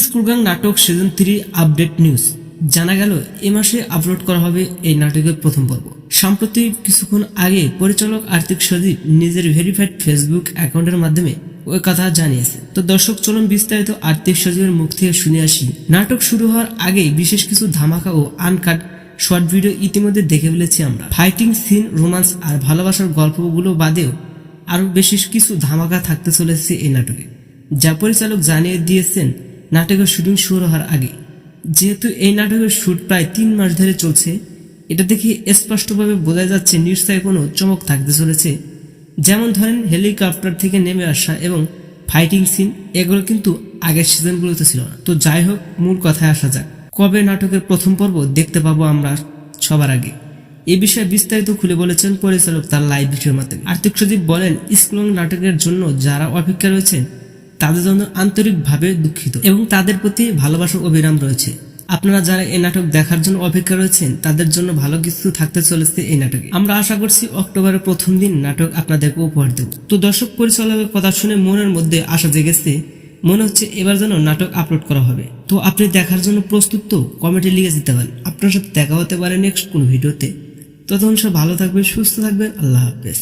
স্কুলগাং নাটক season three update news জানা গেল, এ মাসে আপলোড করা হবে এই নাটকের প্রথম পর্ব। সাম্প্রতিক কিছুক্ষণ আগে পরিচালক আর্থিক সজীব নিজের ভেরিফাইড ফেসবুক অ্যাকাউন্টের মাধ্যমে ওই কথা জানিয়েছে। তো দর্শক, চলুন বিস্তারিত আর্থিক সজীবের মুখ থেকে শুনে আসি। নাটক শুরু হওয়ার আগেই বিশেষ কিছু ধামাকা ও আনকাট শর্ট ভিডিও ইতিমধ্যে দেখে ফেলেছি আমরা। ফাইটিং সিন রোমান্স আর ভালোবাসার গল্পগুলো বাদেও আরও বেশি কিছু ধামাকা থাকতে চলেছে এই নাটকে। যা পরিচালক জানিয়ে দিয়েছেন নাটকের শুটিং শুরু হওয়ার আগে। যেহেতু এই নাটকের শুট প্রায় তিন মাস ধরে চলছে, এটা দেখে স্পষ্টভাবে বোঝা যাচ্ছে নিশ্চয় কোনো চমক থাকতে চলেছে। যেমন ধরেন হেলিকপ্টার থেকে নেমে আসা এবং ফাইটিং সিন, এগুলো কিন্তু আগের সিজনগুলোতে ছিল না। তো যাই হোক, মূল কথায় আসা যাক। কবে নাটকের প্রথম পর্ব দেখতে পাবো আমরা সবার আগে। এ বিষয়ে বিস্তারিত খুলে বলেছেন পরিচালক তার লাইভ ভিডিওর মাধ্যমে। আর্থিক সজীব বলেন স্কুলং নাটকের জন্য যারা অপেক্ষা রয়েছেন তাদের জন্য আন্তরিকভাবে দুঃখিত এবং তাদের প্রতি ভালোবাসার অবিরাম রয়েছে। আপনারা যারা এই নাটক দেখার জন্য অপেক্ষা রয়েছেন, তাদের জন্য ভালো কিছু থাকতে চলেছে এই নাটকে। আমরা আশা করছি অক্টোবরের প্রথম দিন নাটক আপনাদেরকে উপহার দেব। তো দর্শক পরিচালকের কথা শুনে মনের মধ্যে আশা জেগেছে, মনে হচ্ছে এবার যেন নাটক আপলোড করা হবে। তো আপনি দেখার জন্য প্রস্তুত তো কমেন্টে লিখে দিতে পারেন। আপনার সাথে দেখা হতে পারে নেক্সট কোন ভিডিওতে। ততক্ষণ সব ভালো থাকবেন, সুস্থ থাকবেন, আল্লাহ হাফেজ।